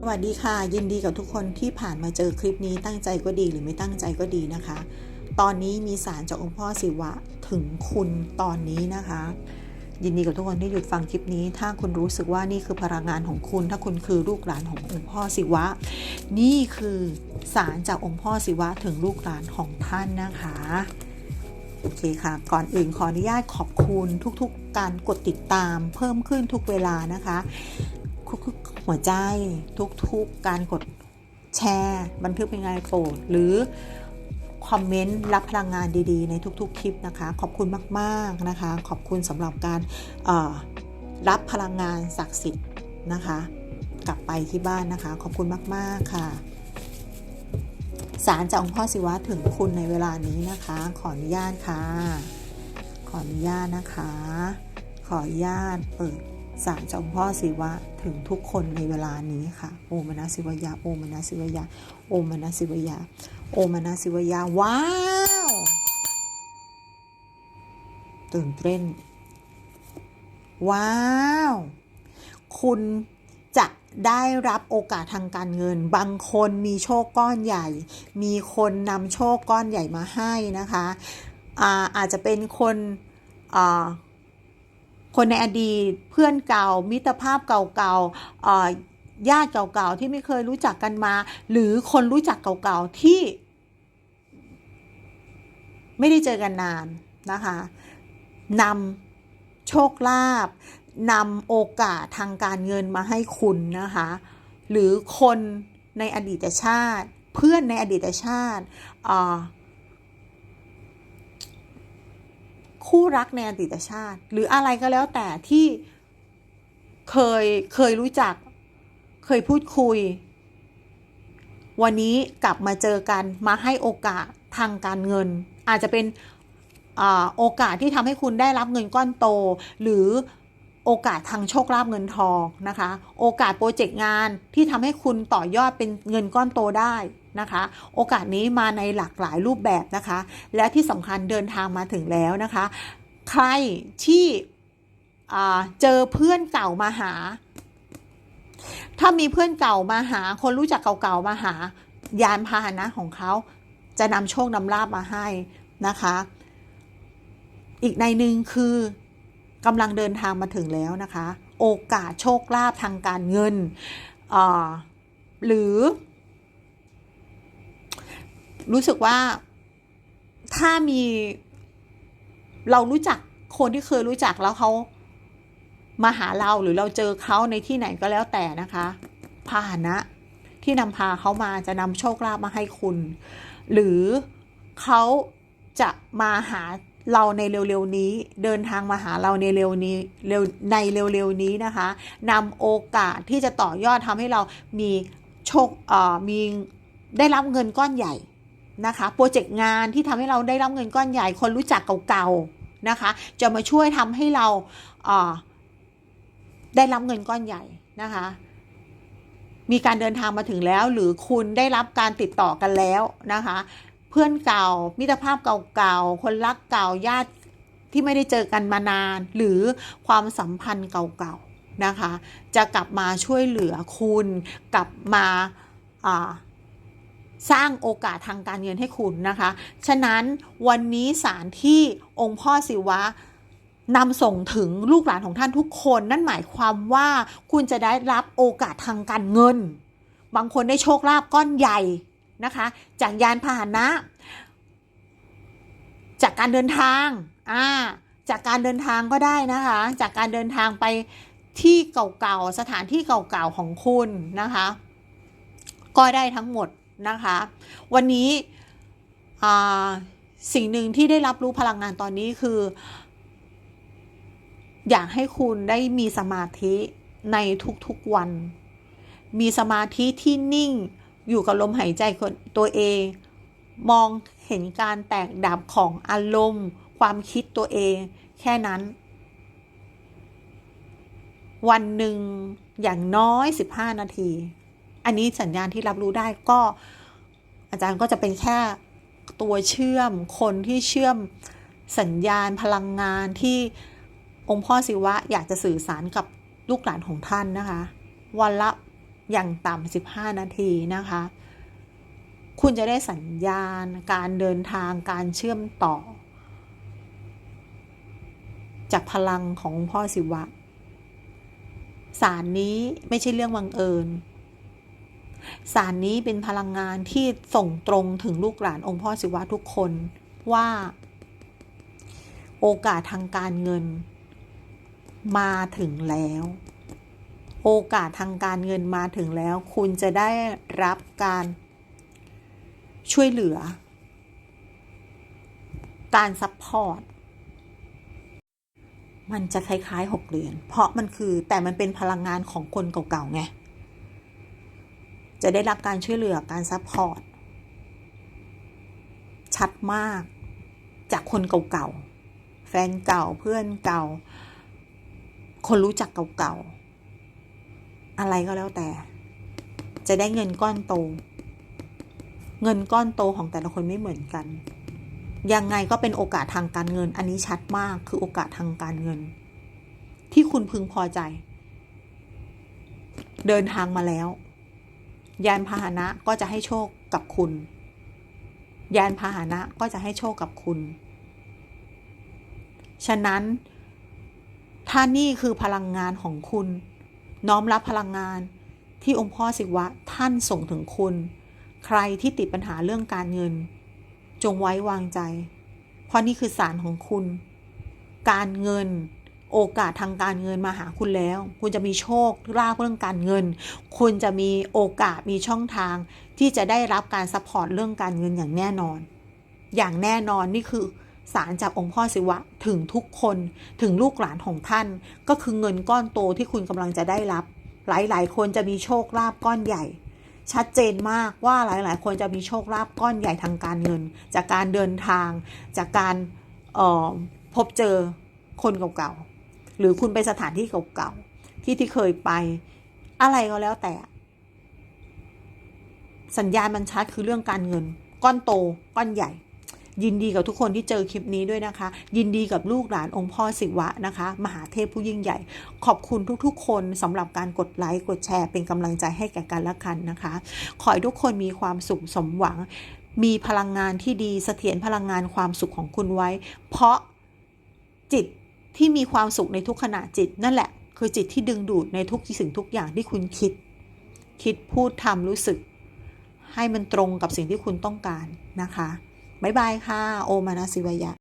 สวัสดีค่ะ ยินดีกับทุกคนที่ผ่านมาเจอคลิปนี้ตั้งใจก็ดีหรือไม่ตั้งใจก็ดีนะคะ ตอนนี้มีสารจากองค์พ่อศิวะถึงคุณตอนนี้นะคะ ยินดีกับทุกคนที่หยุดฟังคลิปนี้ ถ้าคุณรู้สึกว่านี่คือพลังงานของคุณ ถ้าคุณคือลูกหลานขององค์พ่อศิวะ นี่คือสารจากองค์พ่อศิวะถึงลูกหลานของท่านนะคะโอเคค่ะ ก่อนอื่นขออนุญาตขอบคุณทุกๆการกดติดตามเพิ่มขึ้นทุกเวลานะคะ หัวใจ ทุกๆการกดแชร์ บันทึกเป็นไงโปรดหรือคอมเมนต์รับพลังงานดีๆ ในทุกๆ คลิปนะคะ ขอบคุณมาก ๆ นะคะ ขอบคุณสำหรับการรับพลังงานศักดิ์สิทธิ์นะคะ กลับไปที่บ้านนะคะ ขอบคุณมาก ๆ ค่ะสารจากองค์พ่อศิวะถึงคุณในเวลานี้นะคะ ขออนุญาตค่ะ ขออนุญาตนะคะ ขออนุญาตเปิด สารจากองพ่อศิวะถึงทุกคนในเวลานี้ค่ะ โอมนะศิวยา โอมนะศิวยา โอมนะศิวยา โอมนะศิวยา ว้าว ตื่นเต้น ว้าว คุณจะได้รับโอกาสทางการเงิน บางคนมีโชคก้อนใหญ่ มีคนนำโชคก้อนใหญ่มาให้นะคะอาอาจจะเป็นคนอ่า คนในอดีตเพื่อนเก่า มิตรภาพเก่าๆญาติเก่าๆที่ไม่เคยรู้จักกันมา หรือคนรู้จักเก่าๆที่ ไม่ได้เจอกันนานนะคะนำโชคลาภนำโอกาสทางการเงินมาให้คุณนะคะ หรือคนในอดีตชาติ เพื่อนในอดีตชาติอ่า คู่รักในอดีตชาติ หรืออะไรก็แล้วแต่ที่เคยเคยรู้จัก เคยพูดคุย วันนี้กลับมาเจอกันมาให้โอกาสทางการเงิน อาจจะเป็นอโอกาสที่ทำให้คุณได้รับเงินก้อนโต หรือ โอกาสทางโชคลาภเงินทองนะคะ โอกาสโปรเจกต์งานที่ทำให้คุณต่อยอดเป็นเงินก้อนโตได้นะคะ โอกาสนี้มาในหลากหลายรูปแบบนะคะ และที่สำคัญเดินทางมาถึงแล้วนะคะ ใครที่เจอเพื่อนเก่ามาหา ถ้ามีเพื่อนเก่ามาหา คนรู้จักเก่าๆมาหา ยานพาหนะของเขาจะนำโชคนำลาบมาให้นะคะ อีกในหนึ่งคือ กำลังเดินทางมาถึงแล้วนะคะ โอกาสโชคลาภทางการเงิน หรือ รู้สึกว่าถ้ามีเรารู้จักคนที่เคยรู้จักแล้วเขามาหาเราหรือเราเจอเขาในที่ไหนก็แล้วแต่นะคะพาหนะที่นำพาเขามาจะนำโชคลาภมาให้คุณ หรือเขาจะมาหา เราในเร็วๆนี้เดินทางมาหาเราในเร็วนี้เร็วในเร็วๆนี้นะคะนำโอกาสที่จะต่อยอดทำให้เรามีโชคเอ่อมีได้รับเงินก้อนใหญ่นะคะโปรเจกต์งานที่ทำให้เราได้รับเงินก้อนใหญ่ คนรู้จักเก่าๆนะคะ จะมาช่วยทำให้เราเอ่อได้รับเงินก้อนใหญ่นะคะมีการเดินทางมาถึงแล้วหรือคุณได้รับการติดต่อกันแล้วนะคะ เพื่อนเก่า มิตรภาพเก่าๆ คนรักเก่าญาติที่ไม่ได้เจอกันมานาน หรือความสัมพันธ์เก่าๆนะคะ จะกลับมาช่วยเหลือคุณ กลับมาสร้างโอกาสทางการเงินให้คุณนะคะ ฉะนั้นวันนี้สารที่องค์พ่อศิวะนำส่งถึงลูกหลานของท่านทุกคน นั่นหมายความว่าคุณจะได้รับโอกาสทางการเงิน บางคนได้โชคลาภก้อนใหญ่ นะคะจากยานพาหนะ จากการเดินทางอ่าจากการเดินทางก็ได้นะคะ จากการเดินทางไปที่เก่าๆสถานที่เก่าๆของคุณนะคะ ก็ได้ทั้งหมดนะคะ วันนี้สิ่งหนึ่งที่ได้รับรู้พลังงานตอนนี้คือ อยากให้คุณได้มีสมาธิในทุกๆวัน มีสมาธิที่นิ่ง อยู่กับลมหายใจตัวเอง มองเห็นการแตกดับของอารมณ์ ความคิดตัวเอง แค่นั้น วันหนึ่งอย่างน้อย 15 นาที อันนี้สัญญาณที่รับรู้ได้ก็ อาจารย์ก็จะเป็นแค่ตัวเชื่อมคนที่เชื่อมสัญญาณพลังงานที่องค์พ่อศิวะอยากจะสื่อสารกับลูกหลานของท่านนะคะ วันละ อย่างต่ำ15 นาทีนะคะ คุณจะได้สัญญาณการเดินทางการเชื่อมต่อ จากพลังขององค์พ่อศิวะ สารนี้ไม่ใช่เรื่องบังเอิญ สารนี้เป็นพลังงานที่ส่งตรงถึงลูกหลานองค์พ่อศิวะทุกคนว่า โอกาสทางการเงิน มาถึงแล้ว โอกาสทางการเงินมาถึงแล้ว คุณจะได้รับการช่วยเหลือ การซัพพอร์ต มันจะคล้ายๆหกเหรียญเพราะมันคือแต่มันเป็นพลังงานของคนเก่าๆไง จะได้รับการช่วยเหลือการซัพพอร์ต ชัดมากจากคนเก่าๆ แฟนเก่าเพื่อนเก่า คนรู้จักเก่าๆ อะไรก็แล้วแต่ จะได้เงินก้อนโต เงินก้อนโตของแต่ละคนไม่เหมือนกัน ยังไงก็เป็นโอกาสทางการเงิน อันนี้ชัดมากคือโอกาสทางการเงิน ที่คุณพึงพอใจ เดินทางมาแล้ว ยานพาหนะก็จะให้โชคกับคุณ ยานพาหนะก็จะให้โชคกับคุณ ฉะนั้นถ้านี่คือพลังงานของคุณ น้อมรับพลังงานที่องค์พ่อศิวะท่านส่งถึงคุณ ใครที่ติดปัญหาเรื่องการเงิน จงไว้วางใจ เพราะนี่คือสารของคุณ การเงิน โอกาสทางการเงินมาหาคุณแล้ว คุณจะมีโชคลาภเรื่องการเงิน คุณจะมีโอกาสมีช่องทาง ที่จะได้รับการซัพพอร์ตเรื่องการเงินอย่างแน่นอน อย่างแน่นอนนี่คือ สารจากองค์พ่อศิวะถึงทุกคนถึงลูกหลานของท่าน ก็คือเงินก้อนโตที่คุณกำลังจะได้รับ หลายๆ คนจะมีโชคลาภก้อนใหญ่ ชัดเจนมากว่าหลายๆ คนจะมีโชคลาภก้อนใหญ่ทางการเงิน จากการเดินทาง จากการออพบเจอคนเก่าๆหรือคุณไปสถานที่เก่าๆที่ที่เคยไป อะไรก็แล้วแต่ สัญญาณมันชัดคือเรื่องการเงิน ก้อนโตก้อนใหญ่ ยินดีกับทุกคนที่เจอคลิปนี้ด้วยนะคะ ยินดีกับลูกหลานองค์พ่อศิวะนะคะ มหาเทพผู้ยิ่งใหญ่ ขอบคุณทุกๆ คนสำหรับการกดไลค์กดแชร์เป็นกำลังใจให้แก่กันและกันนะคะ ขอให้ทุกคนมีความสุขสมหวัง มีพลังงานที่ดีเสถียรพลังงานความสุขของคุณไว้ เพราะจิตที่มีความสุขในทุกขณะจิต นั่นแหละ คือจิตที่ดึงดูดในทุกสิ่งทุกอย่างที่คุณคิด คิดพูดทำรู้สึก ให้มันตรงกับสิ่งที่คุณต้องการนะคะ บ๊ายบายค่ะ โอมานาสิวยะ